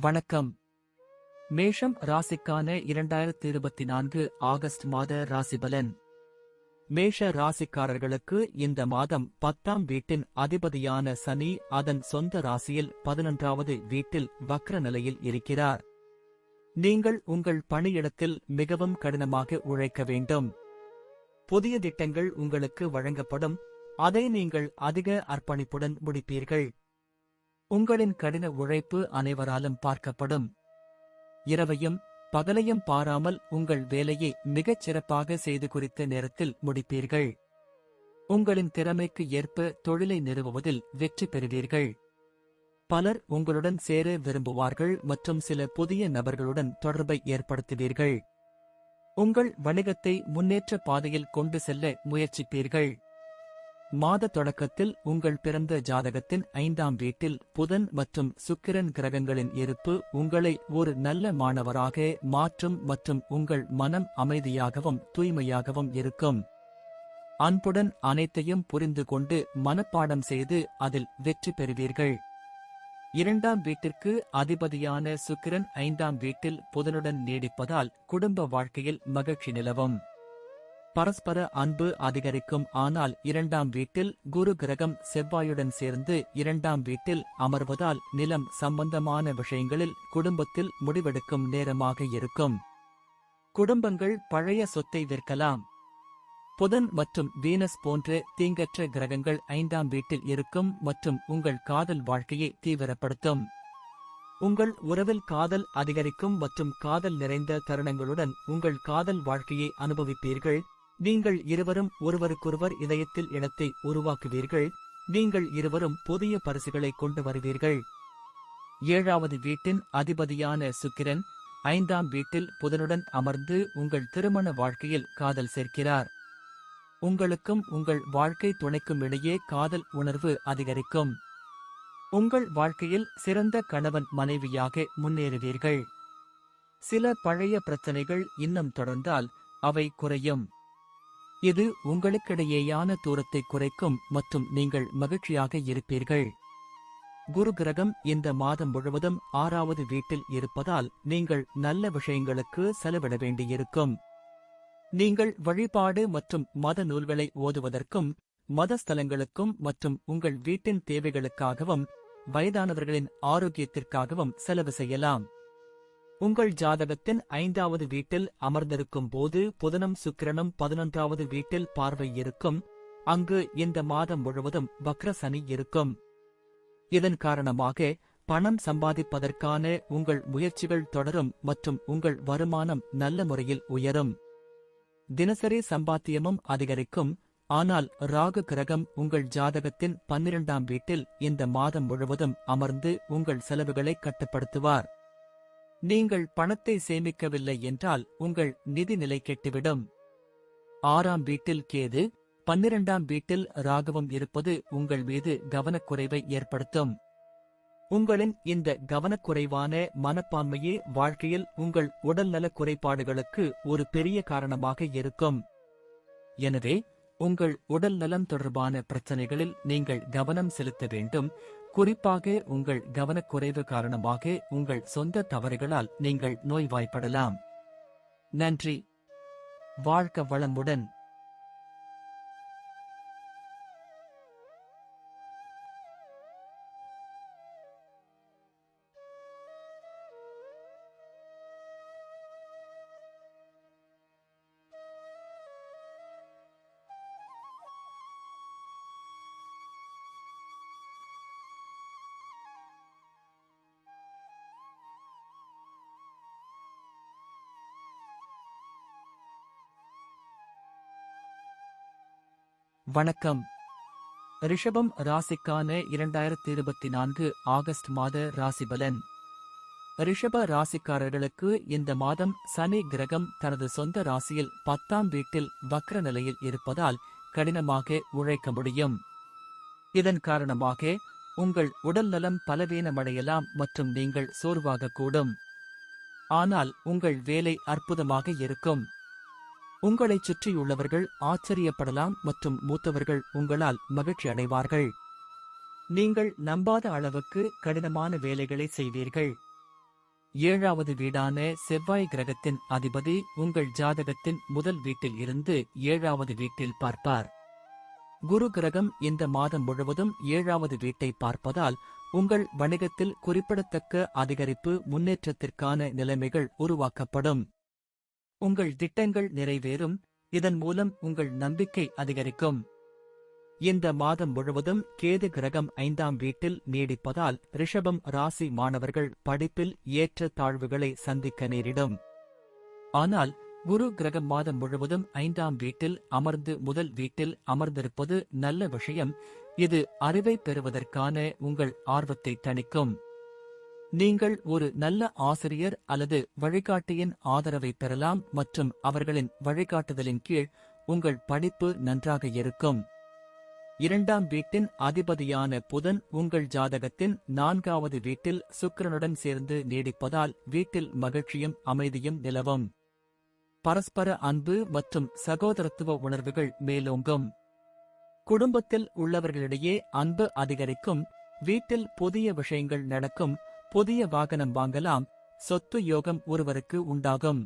வணக்கம். மேஷம் ராசிக்கான இரண்டாயிரத்தி இருபத்தி நான்கு ஆகஸ்ட் மாத ராசிபலன். மேஷ ராசிக்காரர்களுக்கு இந்த மாதம் பத்தாம் வீட்டின் அதிபதியான சனி அதன் சொந்த ராசியில் பதினொன்றாவது வீட்டில் வக்ர நிலையில் இருக்கிறார். நீங்கள் உங்கள் பணியிடத்தில் மிகவும் கடினமாக உழைக்க வேண்டும். புதிய திட்டங்கள் உங்களுக்கு வழங்கப்படும். அதை நீங்கள் அதிக அர்ப்பணிப்புடன் முடிப்பீர்கள். உங்களின் கடின உழைப்பு அனைவராலும் பார்க்கப்படும். இரவையும் பகலையும் பாராமல் உங்கள் வேலையை மிகச் சிறப்பாக செய்து குறித்த நேரத்தில் முடிப்பீர்கள். உங்களின் திறமைக்கு ஏற்ப தொழிலை நிறுவுவதில் வெற்றி பெறுவீர்கள். பலர் உங்களுடன் சேர விரும்புவார்கள் மற்றும் சில புதிய நபர்களுடன் தொடர்பை ஏற்படுத்துவீர்கள். உங்கள் வணிகத்தை முன்னேற்ற பாதையில் கொண்டு செல்ல முயற்சிப்பீர்கள். மாத தொடக்கத்தில் உங்கள் பிறந்த ஜாதகத்தின் ஐந்தாம் வீட்டில் புதன் மற்றும் சுக்கிரன் கிரகங்களின் இருப்பு உங்களை ஒரு நல்ல மாணவராக மாற்றும் மற்றும் உங்கள் மனம் அமைதியாகவும் தூய்மையாகவும் இருக்கும். அன்புடன் அனைத்தையும் புரிந்து கொண்டு மனப்பாடம் செய்து அதில் வெற்றி பெறுவீர்கள். இரண்டாம் வீட்டிற்கு அதிபதியான சுக்கிரன் ஐந்தாம் வீட்டில் புதனுடன் நீடிப்பதால் குடும்ப வாழ்க்கையில் மகிழ்ச்சி நிலவும். பரஸ்பர அன்பு அதிகரிக்கும். ஆனால் இரண்டாம் வீட்டில் குரு கிரகம் செவ்வாயுடன் சேர்ந்து இரண்டாம் வீட்டில் அமர்வதால் நிலம் சம்பந்தமான விஷயங்களில் குடும்பத்தில் முடிவெடுக்கும் நேரமாக இருக்கும். குடும்பங்கள் பழைய சொத்தை விற்கலாம். புதன் மற்றும் வீனஸ் போன்ற தீங்கற்ற கிரகங்கள் ஐந்தாம் வீட்டில் இருக்கும் மற்றும் உங்கள் காதல் வாழ்க்கையை தீவிரப்படுத்தும். உங்கள் உறவில் காதல் அதிகரிக்கும் மற்றும் காதல் நிறைந்த தருணங்களுடன் உங்கள் காதல் வாழ்க்கையை அனுபவிப்பீர்கள். நீங்கள் இருவரும் ஒருவருக்கொருவர் இதயத்தில் இனத்தை உருவாக்குவீர்கள். நீங்கள் இருவரும் புதிய பரிசுகளை கொண்டு வருவீர்கள். ஏழாவது வீட்டின் அதிபதியான சுக்கிரன் ஐந்தாம் வீட்டில் புதனுடன் அமர்ந்து உங்கள் திருமண வாழ்க்கையில் காதல் சேர்க்கிறார். உங்களுக்கும் உங்கள் வாழ்க்கை துணைக்கும் இடையே காதல் உணர்வு அதிகரிக்கும். உங்கள் வாழ்க்கையில் சிறந்த கணவன் மனைவியாக முன்னேறுவீர்கள். சில பழைய பிரச்சனைகள் இன்னும் தொடர்ந்தால் அவை குறையும். இது உங்களுக்கிடையேயான தூரத்தை குறைக்கும் மற்றும் நீங்கள் மகிழ்ச்சியாக இருப்பீர்கள். குரு கிரகம் இந்த மாதம் முழுவதும் ஆறாவது வீட்டில் இருப்பதால் நீங்கள் நல்ல விஷயங்களுக்கு செலவிட வேண்டியிருக்கும். நீங்கள் வழிபாடு மற்றும் மத நூல்களை ஓதுவதற்கும் மத ஸ்தலங்களுக்கும் மற்றும் உங்கள் வீட்டின் தேவைகளுக்காகவும் வயதானவர்களின் ஆரோக்கியத்திற்காகவும் செலவு செய்யலாம். உங்கள் ஜாதகத்தின் ஐந்தாவது வீட்டில் அமர்ந்திருக்கும் போது புதனும் சுக்கிரனும் பதினொன்றாவது வீட்டில் பார்வை இருக்கும். அங்கு இந்த மாதம் முழுவதும் வக்ர சனி இருக்கும். இதன் காரணமாக பணம் சம்பாதிப்பதற்கான உங்கள் முயற்சிகள் தொடரும் மற்றும் உங்கள் வருமானம் நல்ல முறையில் உயரும். தினசரி சம்பாத்தியமும் அதிகரிக்கும். ஆனால் ராகு கிரகம் உங்கள் ஜாதகத்தின் பன்னிரண்டாம் வீட்டில் இந்த மாதம் முழுவதும் அமர்ந்து உங்கள் செலவுகளை கட்டுப்படுத்துவார். நீங்கள் பணத்தை சேமிக்கவில்லை என்றால் உங்கள் நிதி நிலை கெட்டுவிடும். ஆறாம் வீட்டில் கேது பன்னிரண்டாம் வீட்டில் ராகவம் இருப்பது உங்கள் மீது கவனக்குறைவை ஏற்படுத்தும். உங்களின் இந்த கவனக்குறைவான மனப்பான்மையே வாழ்க்கையில் உங்கள் உடல்நலக் குறைபாடுகளுக்கு ஒரு பெரிய காரணமாக இருக்கும். எனவே உங்கள் உடல் நலம் தொடர்பான பிரச்சனைகளில் நீங்கள் கவனம் செலுத்த வேண்டும். குறிப்பாக உங்கள் கவனக்குறைவு காரணமாக உங்கள் சொந்த தவறுகளால் நீங்கள் நோய்வாய்ப்படலாம். நன்றி. வாழ்க்க வளமுடன். வணக்கம். ரிஷபம் ராசிக்கான இரண்டாயிரத்தி இருபத்தி நான்கு ஆகஸ்ட் மாத ராசிபலன். ரிஷப ராசிக்காரர்களுக்கு இந்த மாதம் சனி கிரகம் தனது சொந்த ராசியில் பத்தாம் வீட்டில் வக்ர நிலையில் இருப்பதால் கடினமாக உழைக்க முடியும். இதன் காரணமாக உங்கள் உடல் நலம் பலவீனமடையலாம் மற்றும் நீங்கள் சோர்வாகக்கூடும். ஆனால் உங்கள் வேலை அற்புதமாக இருக்கும். உங்களைச் சுற்றியுள்ளவர்கள் ஆச்சரியப்படலாம் மற்றும் மூத்தவர்கள் உங்களால் மகிழ்ச்சி அடைவார்கள். நீங்கள் நம்பாத அளவுக்கு கடினமான வேலைகளை செய்வீர்கள். ஏழாவது வீடான செவ்வாய் கிரகத்தின் அதிபதி உங்கள் ஜாதகத்தின் முதல் வீட்டில் இருந்து ஏழாவது வீட்டில் பார்ப்பார். குரு கிரகம் இந்த மாதம் முழுவதும் ஏழாவது வீட்டை பார்ப்பதால் உங்கள் வணிகத்தில் குறிப்பிடத்தக்க அதிகரிப்பு முன்னேற்றத்திற்கான நிலைமைகள் உருவாக்கப்படும். உங்கள் திட்டங்கள் நிறைவேறும் இதன் மூலம் உங்கள் நம்பிக்கை அதிகரிக்கும். இந்த மாதம் முழுவதும் கேது கிரகம் ஐந்தாம் வீட்டில் நீடிப்பதால் ரிஷபம் ராசி மாணவர்கள் படிப்பில் ஏற்ற தாழ்வுகளை சந்திக்க நேரிடும். ஆனால் குரு கிரகம் மாதம் முழுவதும் ஐந்தாம் வீட்டில் அமர்ந்து முதல் வீட்டில் அமர்ந்திருப்பது நல்ல விஷயம். இது அறிவை பெறுவதற்கான உங்கள் ஆர்வத்தை தணிக்கும். நீங்கள் ஒரு நல்ல ஆசிரியர் அல்லது வழிகாட்டியின் ஆதரவை பெறலாம் மற்றும் அவர்களின் வழிகாட்டுதலின் கீழ் உங்கள் படிப்பு நன்றாக இருக்கும். இரண்டாம் வீட்டின் அதிபதியான புதன் உங்கள் ஜாதகத்தின் நான்காவது வீட்டில் சுக்கிரனுடன் சேர்ந்து நீடிப்பதால் வீட்டில் மகிழ்ச்சியும் அமைதியும் நிலவும். பரஸ்பர அன்பு மற்றும் சகோதரத்துவ உணர்வுகள் மேலோங்கும். குடும்பத்தில் உள்ளவர்களிடையே அன்பு அதிகரிக்கும். வீட்டில் புதிய விஷயங்கள் நடக்கும். புதிய வாகனம் வாங்கலாம். சொத்து யோகம் ஒருவருக்கு உண்டாகும்.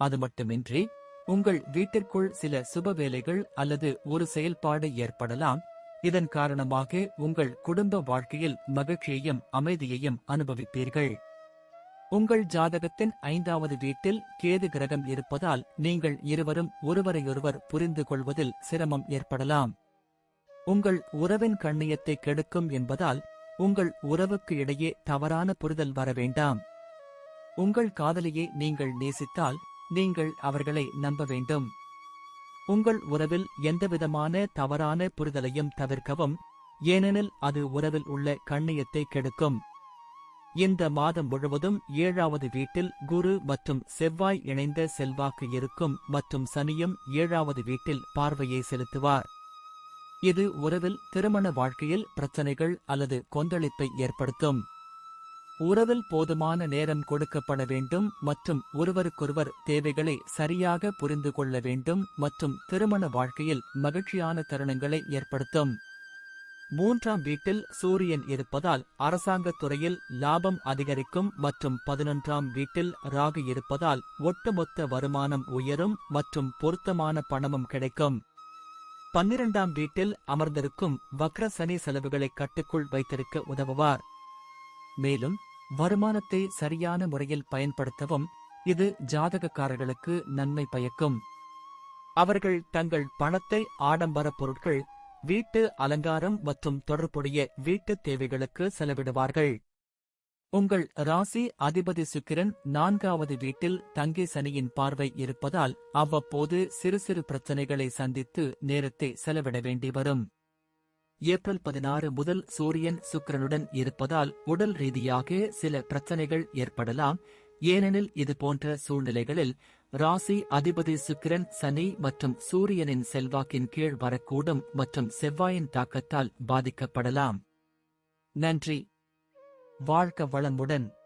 அது மட்டுமின்றி உங்கள் வீட்டிற்குள் சில சுப வேலைகள் அல்லது ஒரு செயல்பாடு ஏற்படலாம். இதன் காரணமாக உங்கள் குடும்ப வாழ்க்கையில் மகிழ்ச்சியையும் அமைதியையும் அனுபவிப்பீர்கள். உங்கள் ஜாதகத்தின் ஐந்தாவது வீட்டில் கேது கிரகம் இருப்பதால் நீங்கள் இருவரும் ஒருவரையொருவர் புரிந்து கொள்வதில் சிரமம் ஏற்படலாம். உங்கள் உறவின் கண்ணியத்தை கெடுக்கும் என்பதால் உங்கள் உறவுக்கு இடையே தவறான புரிதல் வர வேண்டாம். உங்கள் காதலியை நீங்கள் நேசித்தால் நீங்கள் அவர்களை நம்ப வேண்டும். உங்கள் உறவில் எந்தவிதமான தவறான புரிதலையும் தவிர்க்கவும் ஏனெனில் அது உறவில் உள்ள கண்ணியத்தை கெடுக்கும். இந்த மாதம் முழுவதும் ஏழாவது வீட்டில் குரு மற்றும் செவ்வாய் இணைந்த செல்வாக்கு இருக்கும் மற்றும் சனியும் ஏழாவது வீட்டில் பார்வையை செலுத்துவார். இது உறவில் திருமண வாழ்க்கையில் பிரச்சனைகள் அல்லது கொந்தளிப்பை ஏற்படுத்தும். உறவில் போதுமான நேரம் கொடுக்கப்பட வேண்டும் மற்றும் ஒருவருக்கொருவர் தேவைகளை சரியாக புரிந்து கொள்ள வேண்டும் மற்றும் திருமண வாழ்க்கையில் மகிழ்ச்சியான தருணங்களை ஏற்படுத்தும். மூன்றாம் வீட்டில் சூரியன் இருப்பதால் அரசாங்கத் துறையில் லாபம் அதிகரிக்கும் மற்றும் பதினொன்றாம் வீட்டில் ராகு இருப்பதால் ஒட்டுமொத்த வருமானம் உயரும் மற்றும் பொருத்தமான பணமும் கிடைக்கும். பன்னிரண்டாம் வீட்டில் அமர்ந்திருக்கும் வக்ர சனி செலவுகளை கட்டுக்குள் வைத்திருக்க உதவுவார். மேலும் வருமானத்தை சரியான முறையில் பயன்படுத்தவும் இது ஜாதகக்காரர்களுக்கு நன்மை பயக்கும். அவர்கள் தங்கள் பணத்தை ஆடம்பர பொருட்கள் வீட்டு அலங்காரம் மற்றும் தொடர்புடைய வீட்டுத் தேவைகளுக்கு செலவிடுவார்கள். உங்கள் ராசி அதிபதி சுக்கிரன் நான்காவது வீட்டில் தங்கி சனியின் பார்வை இருப்பதால் அவ்வப்போது சிறு சிறு பிரச்சனைகளை சந்தித்து நேரத்தை செலவிட வேண்டி வரும். ஏப்ரல் பதினாறு முதல் சூரியன் சுக்கிரனுடன் இருப்பதால் உடல் ரீதியாக சில பிரச்சனைகள் ஏற்படலாம். ஏனெனில் இது போன்ற சூழ்நிலைகளில் ராசி அதிபதி சுக்கிரன் சனி மற்றும் சூரியனின் செல்வாக்கின் கீழ் வரக்கூடும் மற்றும் செவ்வாயின் தாக்கத்தால் பாதிக்கப்படலாம். நன்றி. வாழ்க்க வளமுடன்.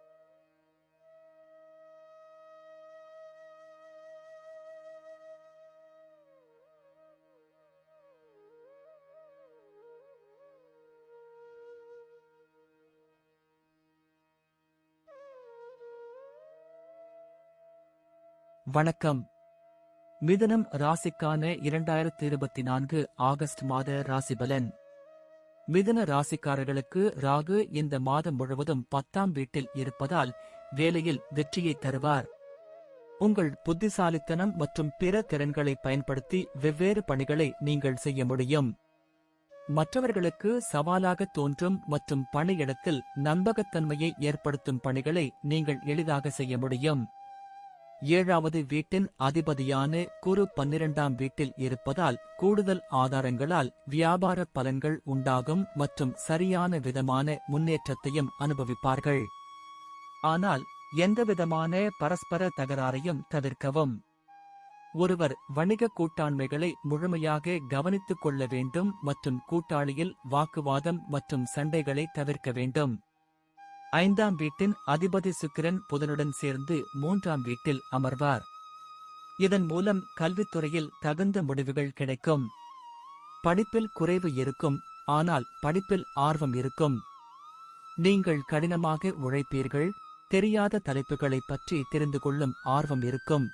வணக்கம். மிதனம் ராசிக்கான இரண்டாயிரத்தி இருபத்தி நான்கு ஆகஸ்ட் மாத ராசிபலன். மிதுன ராசிக்காரர்களுக்கு ராகு இந்த மாதம் முழுவதும் பத்தாம் வீட்டில் இருப்பதால் வேலையில் வெற்றியை தருவார். உங்கள் புத்திசாலித்தனம் மற்றும் பிற திறன்களை பயன்படுத்தி வெவ்வேறு பணிகளை நீங்கள் செய்ய முடியும். மற்றவர்களுக்கு சவாலாக தோன்றும் மற்றும் பணியிடத்தில் நம்பகத்தன்மையை ஏற்படுத்தும் பணிகளை நீங்கள் எளிதாக செய்ய முடியும். ஏழாவது வீட்டின் அதிபதியான குரு பன்னிரண்டாம் வீட்டில் இருப்பதால் கூடுதல் ஆதாரங்களால் வியாபார பலன்கள் உண்டாகும் மற்றும் சரியான விதமான முன்னேற்றத்தையும் அனுபவிப்பார்கள். ஆனால் எந்தவிதமான பரஸ்பர தகராறையும் தவிர்க்கவும். ஒருவர் வணிக கூட்டாண்மைகளை முழுமையாக கவனித்துக் கொள்ள வேண்டும் மற்றும் கூட்டாளியில் வாக்குவாதம் மற்றும் சண்டைகளை தவிர்க்க வேண்டும். ஐந்தாம் வீட்டின் அதிபதி சுக்கிரன் புதனுடன் சேர்ந்து மூன்றாம் வீட்டில் அமர்வார். இதன் மூலம் கல்வித்துறையில் தகுந்த முடிவுகள் கிடைக்கும். படிப்பில் குறைவு இருக்கும் ஆனால் படிப்பில் ஆர்வம் இருக்கும். நீங்கள் கடினமாக உழைப்பீர்கள் தெரியாத தலைப்புகளைப் பற்றி தெரிந்து கொள்ளும் ஆர்வம் இருக்கும்.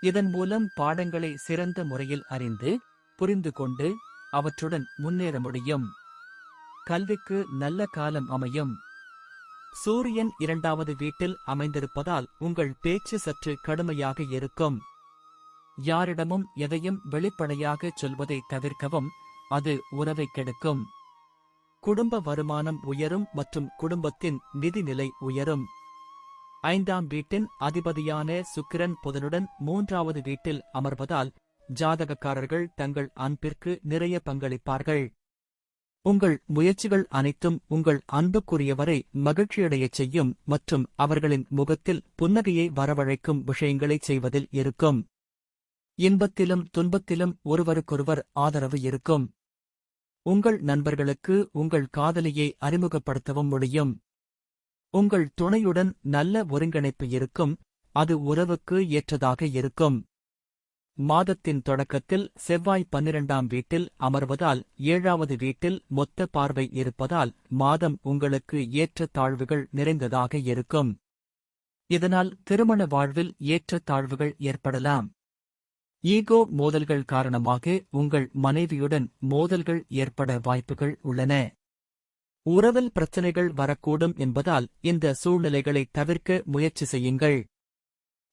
இதன் மூலம் பாடங்களை சிறந்த முறையில் அறிந்து புரிந்து கொண்டு அவற்றுடன் முன்னேற முடியும். கல்விக்கு நல்ல காலம் அமையும். சூரியன் இரண்டாவது வீட்டில் அமைந்திருப்பதால் உங்கள் பேச்சு சற்று கடுமையாக இருக்கும். யாரிடமும் எதையும் வெளிப்படையாகச் சொல்வதை தவிர்க்கவும் அது உறவை கெடுக்கும். குடும்ப வருமானம் உயரும் மற்றும் குடும்பத்தின் நிதிநிலை உயரும். ஐந்தாம் வீட்டின் அதிபதியான சுக்கிரன் புதனுடன் மூன்றாவது வீட்டில் அமர்வதால் ஜாதகக்காரர்கள் தங்கள் அன்பிற்கு நிறைய பங்களிப்பார்கள். உங்கள் முயற்சிகள் அனைத்தும் உங்கள் அன்புக்குரியவரை மகிழ்ச்சியடையச் செய்யும் மற்றும் அவர்களின் முகத்தில் புன்னகையை வரவழைக்கும் விஷயங்களைச் செய்வதில் இருக்கும். இன்பத்திலும் துன்பத்திலும் ஒருவருக்கொருவர் ஆதரவு இருக்கும். உங்கள் நண்பர்களுக்கு உங்கள் காதலியை அறிமுகப்படுத்தவும் முடியும். உங்கள் துணையுடன் நல்ல ஒருங்கிணைப்பு இருக்கும். அது உறவுக்கு ஏற்றதாக இருக்கும். மாதத்தின் தொடக்கத்தில் செவ்வாய் பன்னிரண்டாம் வீட்டில் அமர்வதால் ஏழாவது வீட்டில் மொத்த பார்வை இருப்பதால் மாதம் உங்களுக்கு ஏற்ற தாழ்வுகள் நிறைந்ததாக இருக்கும். இதனால் திருமண வாழ்வில் ஏற்ற தாழ்வுகள் ஏற்படலாம். ஈகோ மோதல்கள் காரணமாக உங்கள் மனைவியுடன் மோதல்கள் ஏற்பட வாய்ப்புகள் உள்ளன. உறவில் பிரச்சனைகள் வரக்கூடும் என்பதால் இந்த சூழ்நிலைகளை தவிர்க்க முயற்சி செய்யுங்கள்.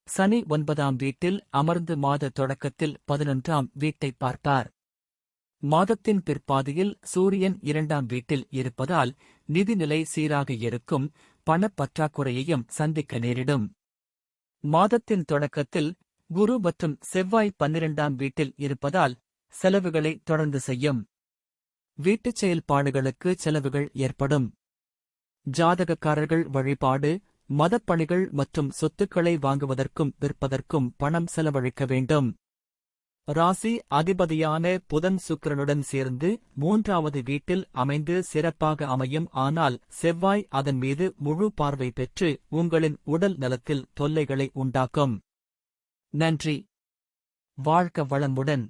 சனி ஒன்பதாம் வீட்டில் அமர்ந்து மாத தொடக்கத்தில் பதினொன்றாம் வீட்டை பார்ப்பார் மாதத்தின் பிற்பாதியில் சூரியன் இரண்டாம் வீட்டில் இருப்பதால் நிதிநிலை சீராக இருக்கும் பணப்பற்றாக்குறையையும் சந்திக்க நேரிடும். மாதத்தின் தொடக்கத்தில் குரு மற்றும் செவ்வாய் பன்னிரண்டாம் வீட்டில் இருப்பதால் செலவுகளை தொடர்ந்து செய்யும். வீட்டுச் செயல்பாடுகளுக்கு செலவுகள் ஏற்படும். ஜாதகக்காரர்கள் வழிபாடு மதப்பணிகள் மற்றும் சொத்துக்களை வாங்குவதற்கும் விற்பதற்கும் பணம் செலவழிக்க வேண்டும். ராசி அதிபதியான புதன் சுக்கிரனுடன் சேர்ந்து மூன்றாவது வீட்டில் அமைந்து சிறப்பாக அமையும். ஆனால் செவ்வாய் அதன் மீது முழு பார்வை பெற்று உங்களின் உடல் நலத்தில் தொல்லைகளை உண்டாக்கும். நன்றி. வாழ்க வளமுடன்.